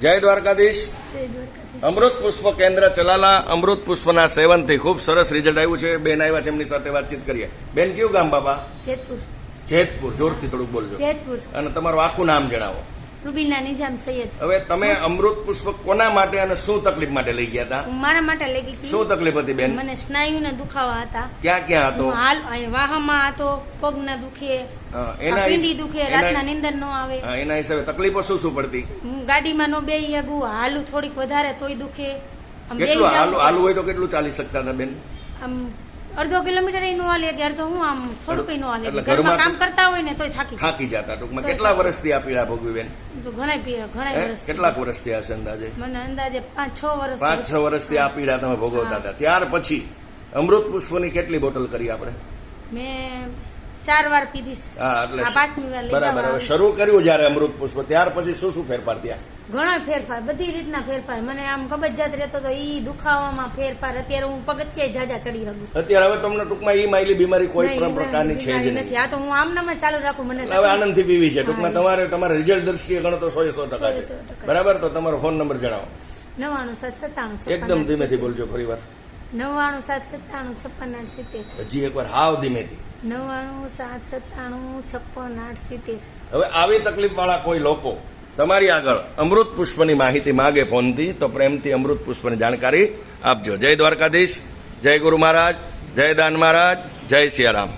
જય દ્વારકાધીશ. અમૃત પુષ્પ કેન્દ્ર ચલાલા અમૃત પુષ્પના સેવનથી ખૂબ સરસ રિઝલ્ટ આવ્યું છે. બેન આવ્યા છે એમની સાથે વાતચીત કરીએ. બેન કયું ગામ બાબા જેતપુર. જેતપુર. જોરથી થોડુંક બોલજો. જેતપુર. અને તમારું આખું નામ જણાવો. રૂબીના નિજામ સૈયદ. હવે તમે અમૃત પુષ્પ કોના માટે અને શું તકલીફ માટે લઈ ગયા હતા? હું મારા માટે લઈ ગઈ હતી. શું તકલીફ હતી બેન? મને સ્નાયુના દુખાવા હતા. ક્યાં ક્યાં હતો? હાલ વાહમાં હતો પગના દુખે એના પીંડી દુખે રાતના નીંદર ન આવે. એના હિસાબે તકલીફો શું શું પડતી? હું ગાડીમાં નો બેહી શકું હાલું થોડીક વધારે તોય દુખે. કેટલું હાલું હાલું હોય તો કેટલું ચાલી શકતા હતા બેન? આમ અડધો કિલોમીટર નો હાલે કે અડધો હું આમ થોડુંક નો હાલે એટલે ઘરમાં કામ કરતા હોય ને તોય થાકી થાકી જતા ટૂંકમાં. કેટલા વર્ષથી આ પીડા ભોગવી બેન? તો ઘણા ઘણા વર્ષ કેટલાક વર્ષથી હશે અંદાજે? મને અંદાજે પાંચ છ વર્ષ પાંચ છ વર્ષથી આ પીડા તમે ભોગવતા હતા. ત્યાર પછી અમૃત પુષ્પની કેટલી બોટલ કરી આપણે? મેં ચાર વાર પીધી હા એટલે આ પાંચમી વાર લઈ બરાબર. શરૂ કર્યું જ્યારે અમૃત પુષ્પ. ત્યાર પછી શું શું ફેરફાર થયા? ઘણો ફેરફાર બધી રીતના ફેરફાર. મને આમ કબજિયાત રહેતો તો ઈ દુખાવામાં ફેરફાર. અત્યારે હું પગથિયે જાજા ચડી શકું અત્યારે હવે તમને ટૂંકમાં ઈ માયલી બીમારી કોઈ પણ પ્રકારની છે જ નથી. આ તો હું આમનામ જ ચાલુ રાખું મને હવે આનંદથી પીવી છે. ટૂંકમાં તમારે તમારે રિઝલ્ટ દ્રષ્ટિએ ગણો તો સો સો ટકા છે. બરાબર? તો તમારો ફોન નંબર જણાવો. નવાણું સાત સત્તાણું એકદમ ધીમેથી બોલજો ફરી વાર નવ્વાણું સાત સત્તાણું છપ્પન આઠ સિત્તેર. હજી એકવાર હાવ ધીમેથી. નવ્વાણું સાત સત્તાણું છપ્પન આઠ સિત્તેર. હવે આવી તકલીફ વાળા કોઈ લોકો તમારી આગળ અમૃત પુષ્પની માહિતી માગે ફોનથી, તો પ્રેમથી અમૃત પુષ્પની જાણકારી આપજો. જય દ્વારકાધીશ, જય ગુરુ મહારાજ, જય દાન મહારાજ, જય સિયારામ.